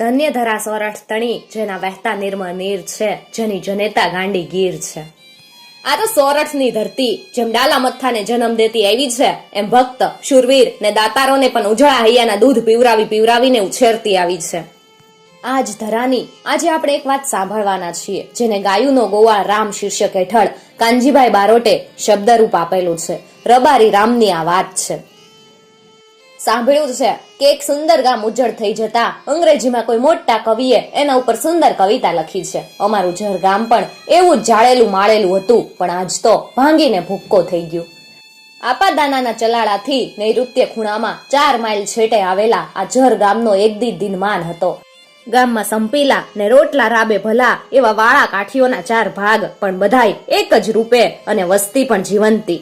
ધન્ય ધરા સોરઠ તણી, જેના વહેતા નિર્મળ નીર છે, જેની જનેતા ગાંડી ગીર છે. આ તો સોરઠની ધરતી, જેમ ડાલા મથાને જન્મ દેતી આવી છે, એમ ભક્ત, શુરવીર ને દાતારોને પણ ઉજળા હૈયાના દૂધ પીવરાવી પીવરાવીને ઉછેરતી આવી છે. આજ ધરાની, આજે આપણે એક વાત સાંભળવાના છીએ, જેને ગાયુનો ગોવા રામ શીર્ષક હેઠળ કાનજીભાઈ બારોટે શબ્દરૂપ આપેલું છે. રબારી રામની આ વાત છે. સાંભળ્યું છે કે એક સુંદર ગામ ઉજ્જડ થઈ જતા અંગ્રેજીમાં કોઈ મોટા કવિએ એના ઉપર સુંદર કવિતા લખી છે. અમારું જર ગામ પણ એવું જાળેલું માળેલું હતું, પણ આજ તો ભાંગીને ભૂક્કો થઈ ગયું. આપાદાનાના ચલાળાથી નૈઋત્ય ખૂણામાં ચાર માઇલ છેટે આવેલા આ જર ગામનો એક દી દિનમાન હતો. ગામમાં સંપીલા ને રોટલા રાબે ભલા એવા વાળા કાઠીઓના ચાર ભાગ, પણ બધાય એક જ રૂપે અને વસ્તી પણ જીવંતી.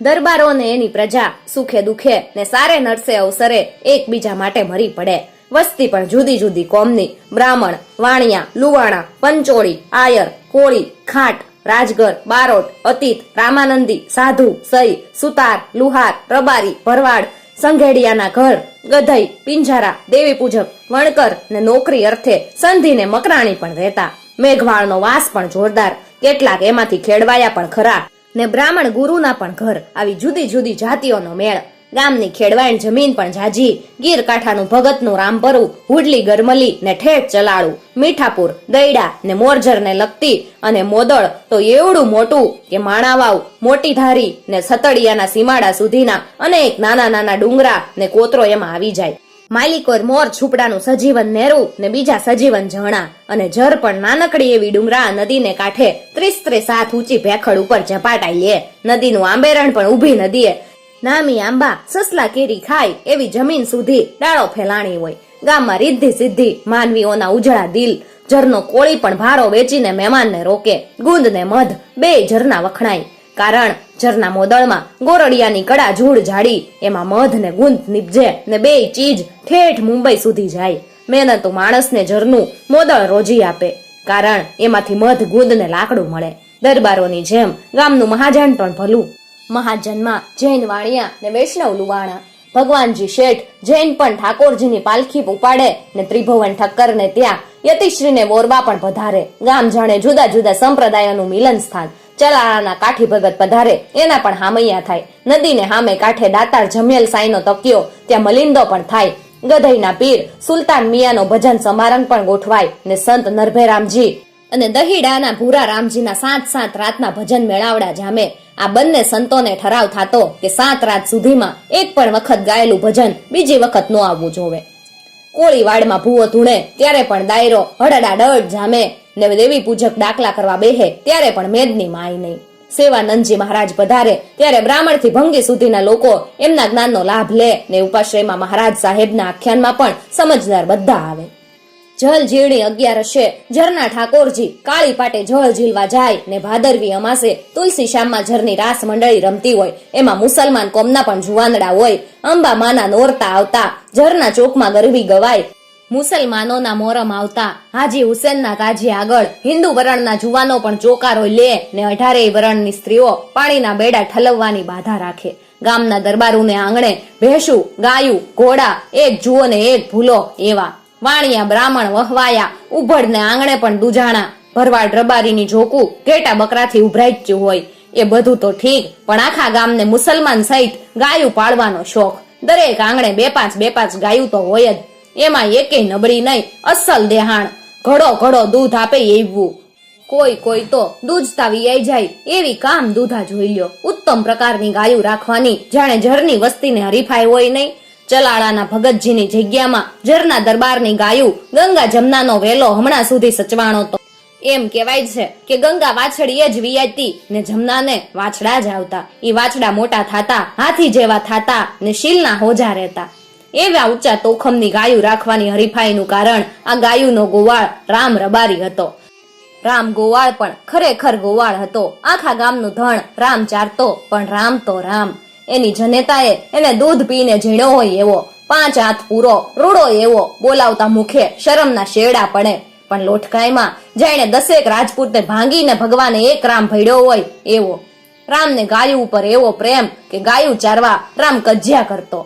દરબારો ને એની પ્રજા સુખે દુખે ને સારે નરસે અવસરે એકબીજા માટે મરી પડે. વસ્તી પણ જુદી જુદી કોમની. બ્રાહ્મણ, વાણિયા, લુવાણા, પંચોળી, આયર, કોળી, ખાટ, રાજગર, બારોટ, અતીત, રામાનંદી, સાધુ, સઈ, સુતાર, લુહાર, રબારી, ભરવાડ, સંઘેડિયાના ઘર, ગધઈ, પિંજારા દેવી પૂજક વણકર ને નોકરી અર્થે સંધિને મકરાણી પણ રહેતા. મેઘવાળનો વાસ પણ જોરદાર. કેટલાક એમાંથી ખેડવાયા પણ ખરા. ને બ્રાહ્મણ ગુરુના પણ ઘર, આવી જુદી જુદી જાતિઓનો મેળ. ગામની ખેડવાણ જમીન પણ જાજી ગીર કાંઠાનું ભગતનું રામપરું, હુડલી ગરમલી ને ઠેઠ ચલાળું. મીઠાપુર, દૈડા ને મોરજર ને લગતી અને મોદળ તો એવડું મોટું કે માણાવાવ મોટી ધારી ને સતડિયાના સીમાડા સુધીના અનેક નાના નાના ડુંગરા ને કોતરો એમાં આવી જાય. માલિકોર મોર છુપડાનું સજીવન નેરું ને બીજા સજીવન ઝરણા અને જર પણ નાનકડી એવી ડુંગરા નદીને કાંઠે ત્રીસ ત્રીસ હાથ ઊંચી ભેખડ ઉપર ઝપાટાઈ લે. નદીનું આંબેરણ પણ ઊભી નદીએ. નામી આંબા સસલા કેરી ખાય એવી જમીન સુધી ડાળો ફેલાણી હોય. ગામમાં રિદ્ધિ સિદ્ધિ, માનવીઓના ઉજળા દિલ. જરનો કોળી પણ ભારો વેચીને મહેમાનને રોકે. ગુંદ ને મધ, બે ઝરના વખણાય. કારણ ઝરના મોદળમાં ગોરડિયાની કડા ઝૂડ ઝાડી, એમાં મધ ને ગુંદ નીપજે ને બે ચીજ ઠેઠ મુંબઈ સુધી જાય. મહેનતુ માણસને ઝરનું મોદળ રોજી આપે. કારણ એમાંથી મધ ગુંદ ને લાકડું મળે. દરબારોની જેમ ગામનું મહાજન પણ ભલું. મહાજનમાં જૈન વાણિયા ને વૈષ્ણવ લુવાણા. ભગવાનજી શેઠ, જૈન પણ ઠાકોરજીની પાલખી ઉપાડે ને ત્રિભુવન ઠક્કર ને ત્યાં યતિશ્રીને મોરબા પણ પધારે. ગામ જાણે જુદા જુદા સંપ્રદાયોનું મિલન સ્થાન. ચલાળાના કાઠી ભગત પધારે, એના પણ હામૈયા થાય. નદીને હામે કાંઠે દાતાર જમેલ સાઈનો તકિયો, ત્યાં મલિંદો પણ થાય. ગધઈના પીર સુલતાન મિયાનો ભજન સમારંભ પણ ગોઠવાય ને સંત નરભેરામજી અને દહીડાના ભૂરા રામજીના સાત સાત રાતના ભજન મેળાવડા જામે આ બંને સંતોને ઠરાવ થાતો કે સાત રાત સુધીમાં એક પણ વખત ગાયેલું ભજન બીજી વખત ન આવવું જોવે. કોળીવાડમાં ભૂવો ધૂણે ત્યારે પણ દાયરો હડડા ડળ જામે ને દેવી પૂજક દાખલા કરવા બેહે ત્યારે પણ મેદની માય નહીં. સેવાનંદજી મહારાજ પધારે ત્યારે બ્રાહ્મણથી ભંગી સુધીના લોકો એમના જ્ઞાનનો લાભ લે ને ઉપાશ્રયમાં મહારાજ સાહેબના આખ્યાનમાં પણ સમજદાર બધા આવે. જલ ઝીણી અગિયારસે ઝરના ઠાકોરજી, કાળી પાટે જળ ઝીલવા જાય ને ભાદરવી અમાસે તુલસી શ્યામમાં ઝરની રાસ મંડળી રમતી હોય. એમાં મુસલમાન કોમના પણ જુવાનડા હોય. અંબા માના નોરતા આવતા ઝરના ચોકમાં ગરબી ગવાય. મુસલમાનોના મોરમ આવતા, હાજી હુસેનના કાજી આગળ. હિન્દુ વરણના જુવાનો પણ ચોકારો લે ને અઢારેય વરણની સ્ત્રીઓ પાણીના બેડા ઠલવવાની બાધા રાખે. ગામના દરબારુને આંગણે ભેંસું, ગાયું, ઘોડા એક જુઓ ને એક ભૂલો એવા. વાણિયા, બ્રાહ્મણ, વહવાયા ઉભડને આંગણે પણ દુજાણા. ભરવાડ રબારીની જોકું ઘેટા બકરાથી ઉભરાઈ હોય. એ બધું તો ઠીક, પણ આખા ગામને મુસલમાન સહિત ગાયું પાળવાનો શોખ. દરેક આંગણે બે પાંચ બે પાંચ ગાયું તો હોય જ. એમાં એકેય નબળી નહીં, અસલ દેહાણ. ઘડો ઘડો દૂધ આપે એવું કોઈ કોઈ તો દૂધતા વિયાઈ જાય, એવી કામ દૂધા જોઈ લ્યો. ઉત્તમ પ્રકારની ગાયું રાખવાની. જાણે ઝરની વસ્તીને હરીફાઈ હોય નહીં. ચલાળાના ભગતજીની જગ્યામાં ઝરના દરબારની ગાયું ગંગા જમનાનો વેલો હમણાં સુધી સચવાણો તો. એમ કહેવાય છે કે ગંગા વાછડીએ જ વિયાતી ને જમનાને વાછડા જ આવતા. ઈ વાછડા મોટા થાતા, હાથી જેવા થાતા ને શીલના હોજા રહેતા. એવા ઊંચા તોખમની ગાયું રાખવાની હરીફાઈનું કારણ આ ગાયુંનો ગોવાળ રામ રબારી હતો. રામ ગોવાળ પણ ખરેખર ગોવાળ હતો. આખા ગામનું ધણ રામ ચારતો, પણ રામ તો રામ. એની જનેતાએ એને દૂધ પીને ઝીણો હોય એવો, પાંચ હાથ પૂરો, રૂડો એવો બોલાવતા મુખે શરમના શેડા પડે. પણ લોટકાઈમાં જાણે દસેક રાજપૂતને ભાંગીને ભગવાને એક રામ ભેડ્યો હોય એવો. રામને ગાયું ઉપર એવો પ્રેમ કે ગાયું ચારવા રામ કજ્યા કરતો.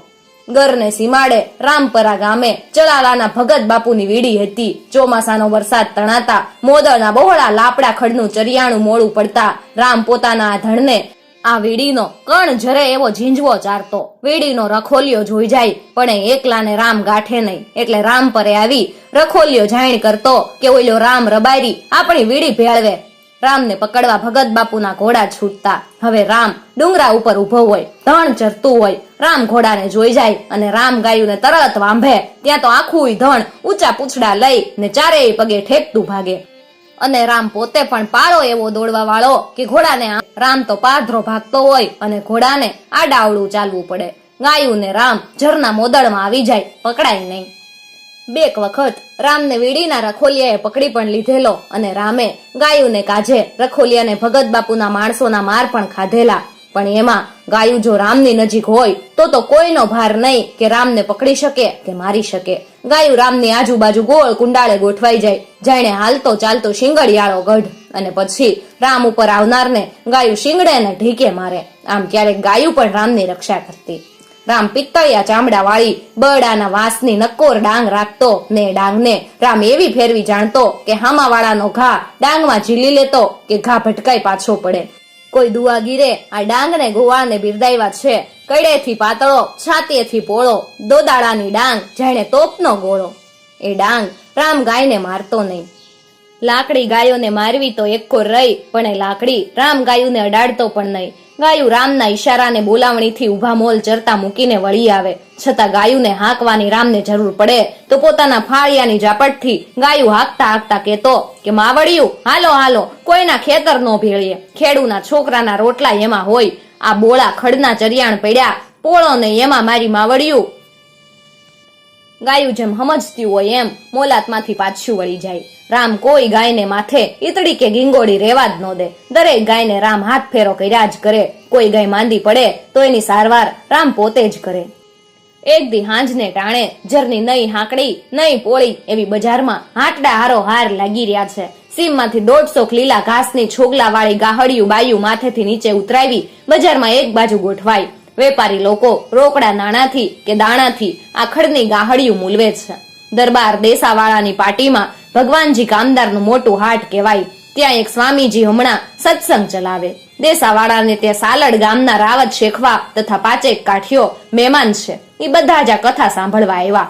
ગરને સીમાડે રામપરા ગામે ચલાલાના ભગત બાપુની વીડી હતી. ચોમાસાનો વરસાદ તણાતા, મોદળના બહોળા લાપડા ખડનું ચરિયાણું મોડું પડતા રામ પોતાના આ ધણને આ વીડીનો કણ જરે એવો ઝીંઝવો ચારતો. વીડીનો રખોલિયો જોઈ જાય, પણ એકલાને રામ ગાંઠે નહીં. એટલે રામ પરે આવી, રખોલિયો જાણ કરતો કે ઓલ્યો રામ રબારી આપણી વીડી ભેળવે. રામને પકડવા ભગત બાપુના ઘોડા છૂટતા. હવે રામ ડુંગરા ઉપર ઊભો હોય, ધણ ચરતું હોય. રામ ઘોડાને જોઈ જાય અને રામ ગાયુંને તરત વાંભે. ત્યાં તો આખું ધણ ઊંચા પૂછડા લઈ ને ચારેય પગે ઠેકતું ભાગે. અને રામ પોતે પણ પાળો એવો દોડવા વાળો કે ઘોડાને રામ તો પાધરો ભાગતો હોય અને ઘોડાને આડાવડું ચાલવું પડે. ગાયું ને રામ ઝરના મોદળમાં આવી જાય, પકડાય નહીં. બેક વખત રામને વીડીના રખોલિયાએ પકડી પણ લીધેલો અને રામે ગાયુંને કાજે રખોલિયાને ભગત બાપુના માણસોના માર પણ ખાધેલા. પણ એમાં ગાયું જો રામની નજીક હોય, તો તો કોઈનો ભાર નહીં કે રામને પકડી શકે કે મારી શકે. ગાયું રામની આજુબાજુ ગોળ કુંડાળે ગોઠવાઈ જાય. જાણે હાલતો ચાલતો શિંગડિયાળો ગઢ. અને પછી રામ ઉપર આવનારને ગાયું શિંગડે ને ઢીકે મારે. આમ ક્યારેક ગાયું પણ રામની રક્ષા કરતી. રામ પિત્તળિયા ચામડા વાળી બરડાના વાંસની નક્કોર ડાંગ રાખતો ને ડાંગને રામ એવી ફેરવી જાણતો કે હામાવાળાનો ઘા ડાંગમાં ઝીલી લેતો કે ઘા ભટકાઈ પાછો પડે. કોઈ દુઆગીરે આ ડાંગને ગોવાળને બિરદાવ્યા છે. કડેથી પાતળો, છાતીએથી પોળો, દોદાળાની ડાંગ, જાણે તોપનો ગોળો. એ ડાંગ રામ ગાયને મારતો નહીં. લાકડી ગાયોને મારવી તો એકો રહી, પણ એ લાકડી રામ ગાયુને અડાડતો પણ નહીં. ગાયું રામના ઈશારાને બોલાવણીથી ઊભા મોલ ચરતા મૂકીને વળી આવે. છતાં ગાયુને હાંકવાની રામને જરૂર પડે તો પોતાના ફાળિયાની ઝાપટથી ગાયું હાંકતા હાંકતા કહેતો કે, માવડિયું, હાલો હાલો, કોઈના ખેતર નો ભેળીએ. ખેડૂના છોકરાના રોટલા એમાં હોય. આ બોળા ખડના ચરિયાણ પડ્યા. પોળો ને એમાં મારી માવડિયું. ગાયું જેમ સમજતી હોય એમ મોલાતમાંથી પાછું વળી જાય. રામ કોઈ ગાયને માથે ઈતડી કે ગીંગોડી રેવા જ ન દે. દરેક ગાયને રામ હાથ ફેરો કર્યા જ કરે. કોઈ ગાય માંદી પડે તો એની સારવાર રામ પોતે જ કરે. એક દી હાંજને ટાણે જરની નહીં હાંકડી નહીં પોળી એવી બજારમાં હાટડા હારો હાર લાગી રહ્યા છે. સીમમાંથી દોઢસો લીલા ઘાસની છોગલા વાળી ગાહડિયું બાયું માથેથી નીચે ઉતરાવી બજારમાં એક બાજુ ગોઠવાઈ વેપારી લોકો રોકડા નાણાંથી કે દાણાથી આ ખડની ગાહડિયું મૂલવે છે. દરબાર દેસાવાળાની પાર્ટીમાં ભગવાનજી કામદારનું મોટું હાટ કહેવાય. ત્યાં એક સ્વામીજી હમણાં સત્સંગ ચલાવે. દેસાવાળાને ત્યાં સાલડ ગામના રાવત શેખવા તથા પાંચેક કાઠીઓ મહેમાન છે. એ બધા જ આ કથા સાંભળવા આવ્યા.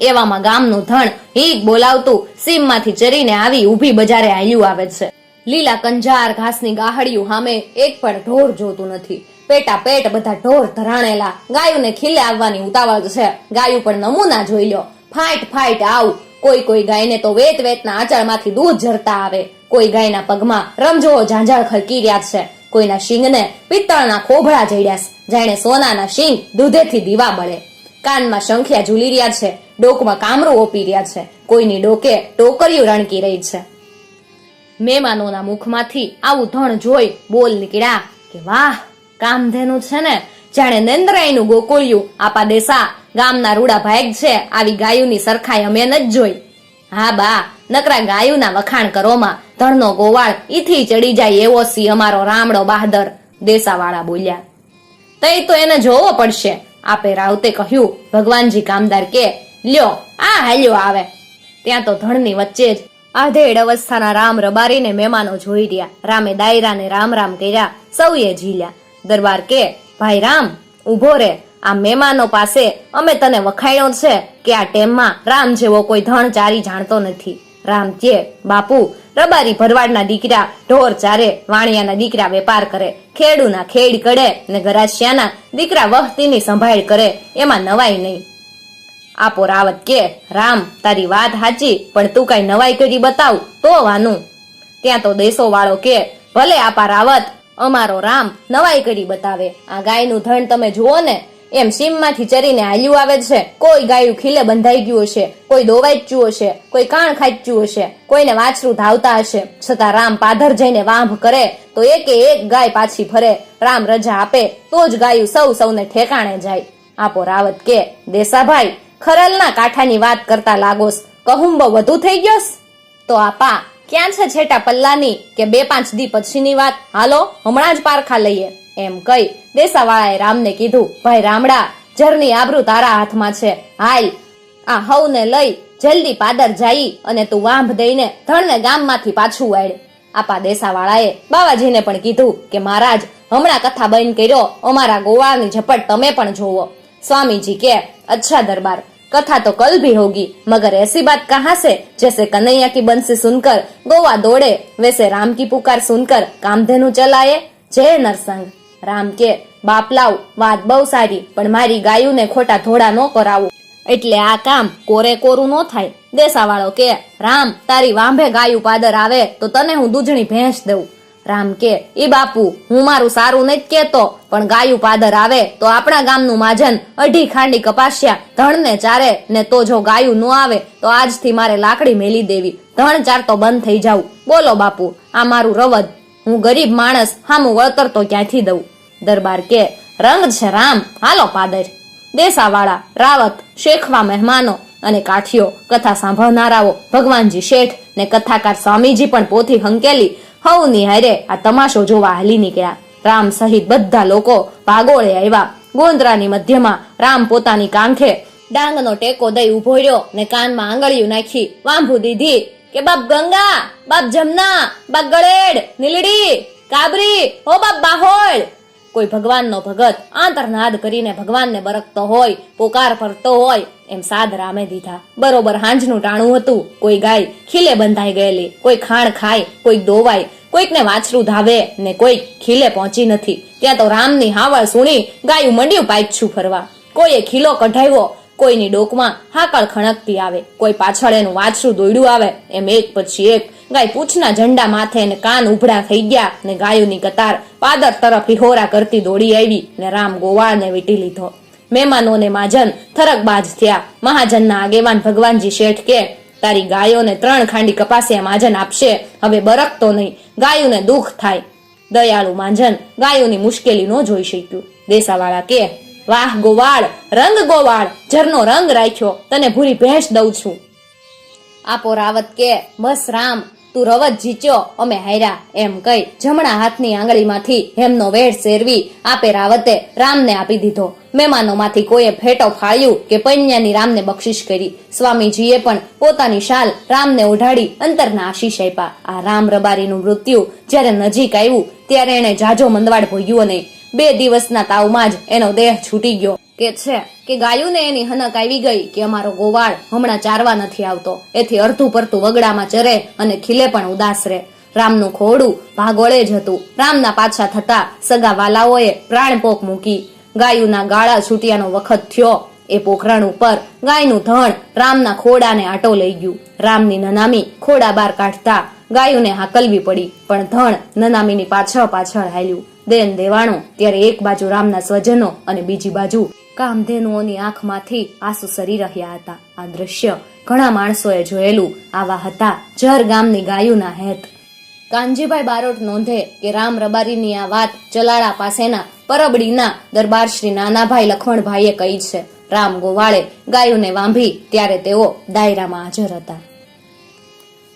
એવામાં ગામનું ધણ હીક બોલાવતું સીમમાંથી ચરીને આવી ઊભી બજારે હાલ્યું આવે છે. લીલા કંજાર ઘાસની ગાહડિયું સામે એક પણ ઢોર જોતું નથી. પેટા પેટ બધા ઢોર ધરાણેલા. ગાયુને ખીલે આવવાની ઉતાવળ છે. ગાયું પણ નમૂના જોઈ લો. ફાઈટ ફાઈટ આવ. કોઈ કોઈ ગાયને તો વેત વેતના આચળમાંથી દૂધ ઝરતા આવે. કોઈ ગાયના પગમાં રમજો ઝાંઝાળ ખરકી રહ્યા છે. કોઈના શિંગને પિત્તળના ખોભળા જડ્યા જાણે સોનાના શીંગ દૂધેથી દીવા બળે. કાનમાં શંખિયા ઝૂલી રહ્યા છે. ડોકમાં કામરું ઓપી રહ્યા છે. કોઈની ડોકે ટોકરીયું રણકી રહી છે. મહેમાનોના મુખમાંથી આવું ધણ જોઈ બોલ નીકળ્યા કે વાહ! કામધેનું છે ને? જાણે નેન્દ્રાયનું ગોકુળિયું. આપા દેસા, ગામના રૂડા ભાગ છે. આવી ગાયુની સરખાઈ અમે ન જ જોઈ. હા બા, નકરા ગાયુના વખાણ કરોમાં. ધણનો ગોવાળ, ઈથી ચડી જાય એવો સી અમારો રામડો બહાદર દેસાવાળા બોલ્યા. તઈ તો એને જોવો પડશે. આપે રાવતે કહ્યું, ભગવાનજી કામદાર કે, લ્યો, આ હાલ્યો આવે. ત્યાં તો ધણની વચ્ચે જ આધેડ અવસ્થાના રામ રબારીને મહેમાનો જોઈ રહ્યા. રામે દાયરાને રામ રામ કર્યા, સૌએ ઝીલ્યા. દરબાર કે, ભાઈ રામ, ઊભો રે. આ મહેમાનો પાસે અમે તને વખાણ્યો છે કે આ ટેમમાં રામ જેવો કોઈ ધણ ચારી જાણતો નથી. રામ કે, બાપુ, રબારી ભરવાડના દીકરા ઢોર ચારે વાણિયાના દીકરા વેપાર કરે. ખેડૂના ખેડ કડે ને ગરાસિયાના દીકરા વહતીની સંભાળ કરે. એમાં નવાઈ નહીં. આપો રાવત કે, રામ, તારી વાત સાચી, પણ તું કઈ નવાઈ કરી બતાવ તો વાનું. ત્યાં તો દેશો વાળો કે, ભલે આપા રાવત અમારો રામ નવાઈ કરી બતાવે. આ ગાયનું ધણ તમે જુઓ ને, એમ સીમમાંથી ચરીને હાલ્યું આવે છે. કોઈ ગાયું ખીલે બંધાઈ ગયું હશે, કોઈ દોવાઈ ગયું હશે, કોઈ કાણ ખાચ્યું હશે, કોઈને વાછરું ધાવતા હશે. છતાં રામ પાધર જઈને વાંભ કરે, તો એકે એક ગાય પાછી ફરે. રામ રજા આપે, તો જ ગાયું સૌ સૌને ઠેકાણે જાય. આપો રાવત કે, દેસાભાઈ, ખરલના કાંઠાની વાત કરતા લાગોસ કહુંબ વધુ થઈ ગયોસ તો આપા ક્યાં છે છેટા પલ્લાની? કે બે પાંચ દી પછીની વાત? હાલો, હમણાં જ પારખા લઈએ. એમ કહી દેસાવાળાએ રામને કીધું, ભાઈ રામડા જરની આબરૂ તારા હાથમાં છે. હાલ, આ હવને લઈ જલ્દી પાદર જાઈ અને તું વાંભ દઈને ધણને ગામમાંથી પાછું વાળ. આપા દેસાવાળાએ બાવાજીને પણ કીધું કે, મહારાજ, હમણાં કથા બંધ કર્યો, અમારા ગોવાળની ઝપટ તમે પણ જોવો સ્વામીજી કે, અચ્છા દરબાર कथा तो कल भी होगी मगर ऐसी बात कहाँ से जैसे कन्हैया की बंसी सुनकर गोवा दौड़े वैसे राम की पुकार सुनकर कामधेनु चलाए जय नरसंग રામ કે બાપ લાવ વાત બહુ સારી પણ મારી ગાયુને ખોટા ધોળા ન કરાવું એટલે આ કામ કોરે કોરું ન થાય દેસાવાળો કે રામ તારી વાંભે ગાયું પાદર આવે તો તને હું દૂધણી ભેંસ દઉં રામ કે ઈ બાપુ, હું મારું સારું નથી કેતો પણ ગાયું પાદર આવે તો આપણા ગામનું માજન અઢી ખાંડી કપાસ્યા. ધણને ચારે ને તો જો ગાયું ન આવે તો આજથી મારે લાકડી મેલી દેવી. ધણ ચાર બંધ થઈ જાવ બોલો બાપુ, આ મારું રવદ. હું ગરીબ માણસ, હામું વળતર તો ક્યાંથી દઉં? દરબાર કે, રંગ છે રામ, હાલો પાદર. દેસાવાળા, રાવત, શેખવા મહેમાનો અને કાઠીઓ, કથા સાંભળનારાઓ, ભગવાનજી શેઠ ને કથાકાર સ્વામીજી પણ પોથી હંકેલી હવની હારે આ તમાશો જોવા હાલી નીકળ્યા. રામ સહિત બધા લોકો ભાગોળે આવ્યા. ગોંદરાની મધ્યમાં રામ પોતાની કાંખે ડાંગનો ટેકો દઈ ઊભો રહ્યો ને કાનમાં આંગળીયું નાખી વાંભુ દીધી કે, બાપ ગંગા, બાપ જમના, બાપ ગળેડ, નીલડી, કાબરી, હો બાપ બાહોળ કોઈ ભગવાનનો ભગત આંતરનાદ કરીને ભગવાનને બરકતો હોય, પોકાર ફરતો હોય, એમ સાદ રામે દીધા. બરોબર હાંજનું ટાણું હતું. કોઈ ગાય ખીલે બંધાઈ ગયેલી, કોઈ ખાણ ખાય, કોઈ દોવાય કોઈકને વાછરું ધાવે ને કોઈ ખીલે પહોંચી નથી. ત્યાં તો રામની હાવળ સુણી ગાયું મંડ્યું પાઇપછું ફરવા. કોઈએ ખીલો કઢાવ્યો, કોઈની ડોકમાં હાકળ ખણકતી આવે. કોઈ પાછળ એનું વાછરું દોડ્યું આવે, એમ એક પછી એક. ગાય પૂછના ઝંડા માથે ને કાન ઉભડા થઈ ગયા ને ગાયોની કતાર પાદર તરફ હિહોરા કરતી દોડી આવી ને રામ ગોવાળને વીટી લીધો. મહેમાનોને માજન થરકબાજ થયા. મહાજનના આગેવાન ભગવાનજી શેઠ કે તારી ગાયોને ત્રણ ખાંડી કપાસિયા માજન આપશે. હવે બરકતો નહીં. ગાયોને દુઃખ થાય. દયાળુ માંજન, ગાયોની મુશ્કેલી ન જોઈ શક્યું. દેસાવાળા કે, વાહ ગોવાળ, રંગ ગોવાળ, ઝરનો રંગ રાખ્યો. તને ભૂરી ભેંસ દઉં છું. આપો રાવત કે, બસ રામ તું રવત જીચ્યો? અમે હાર્યા. એમ કહી જમણા હાથની આંગળીમાંથી હેમનો વેઢ શેરવી આપે રાવતે રામને આપી દીધો. મહેમાનોમાંથી કોઈએ ફેટો ફાળ્યું કે પૈન્યાની રામને બક્ષિશ કરી. સ્વામીજીએ પણ પોતાની શાલ રામને ઓઢાડી અંતરના આશીષ આપ્યા. આ રામ રબારીનું મૃત્યુ જ્યારે નજીક આવ્યું, ત્યારે એણે જાજો મંદવાડ ભોગ્યો નહીં બે દિવસના તાવમાં જ એનો દેહ છૂટી ગયો. કે છે કે ગાયુને એની હનક આવી ગઈ કે અમારો ગોવાળ હમણાં ચારવા નથી આવતો. એથી અર્ધું પરતું વગડામાં ચરે અને ખીલે પણ ઉદાસ રહે. રામનું ખોડું ભાગોળે જ હતું. રામના પાછા થતા સગા વાલાઓએ પ્રાણપોક મૂકી. ગાયુના ગાળા છૂટ્યાનો વખત થયો. એ પોખરણ ઉપર ગાયનું ધણ રામના ખોડાને આટો લઈ ગયું. રામની નનામી ખોડા બાર કાઢતા ગાયુને હાકલવી પડી, પણ ધણ નનામીની પાછળ પાછળ હાલ્યું. દેન દેવાણું, ત્યારે એક બાજુ રામના સ્વજનો અને બીજી બાજુ કામધેનુઓની આંખમાંથી આંસુ સરી રહ્યા હતા. આ દ્રશ્ય ઘણા માણસોએ જોયેલું. આવા હતા જર ગામની ગાયુના હેત. કાનજીભાઈ બારોટ નોંધે કે રામ રબારીની આ વાત ચલાળા પાસેના પરબડીના દરબાર શ્રી નાનાભાઈ લખમણભાઈએ કહી છે. રામ ગોવાળે ગાયુને વાંભી ત્યારે તેઓ દાયરામાં હાજર હતા.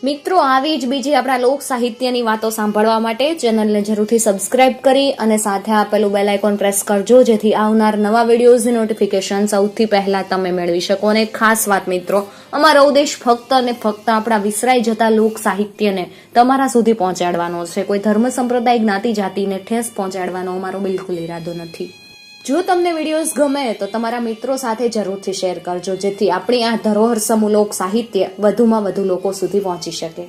મિત્રો, આવી જ બીજી આપણા લોક સાહિત્યની વાતો સાંભળવા માટે ચેનલને જરૂરથી સબસ્ક્રાઇબ કરી અને સાથે આપેલું બેલ આઇકોન પ્રેસ કરજો, જેથી આવનાર નવા વિડીયોઝની નોટિફિકેશન સૌથી પહેલા તમે મેળવી શકો. અને ખાસ વાત મિત્રો, અમારો ઉદ્દેશ ફક્ત અને ફક્ત આપણા વિસરાઈ જતા લોક સાહિત્યને તમારા સુધી પહોંચાડવાનો છે. કોઈ ધર્મ સંપ્રદાય જ્ઞાતિ જાતિને ઠેસ પહોંચાડવાનો અમારો બિલકુલ ઈરાદો નથી. જો તમને વિડીયોઝ ગમે તો તમારા મિત્રો સાથે જરૂરથી શેર કરજો, જેથી આપણી આ ધરોહર સમૂહ લોક સાહિત્ય વધુમાં વધુ લોકો સુધી પહોંચી શકે.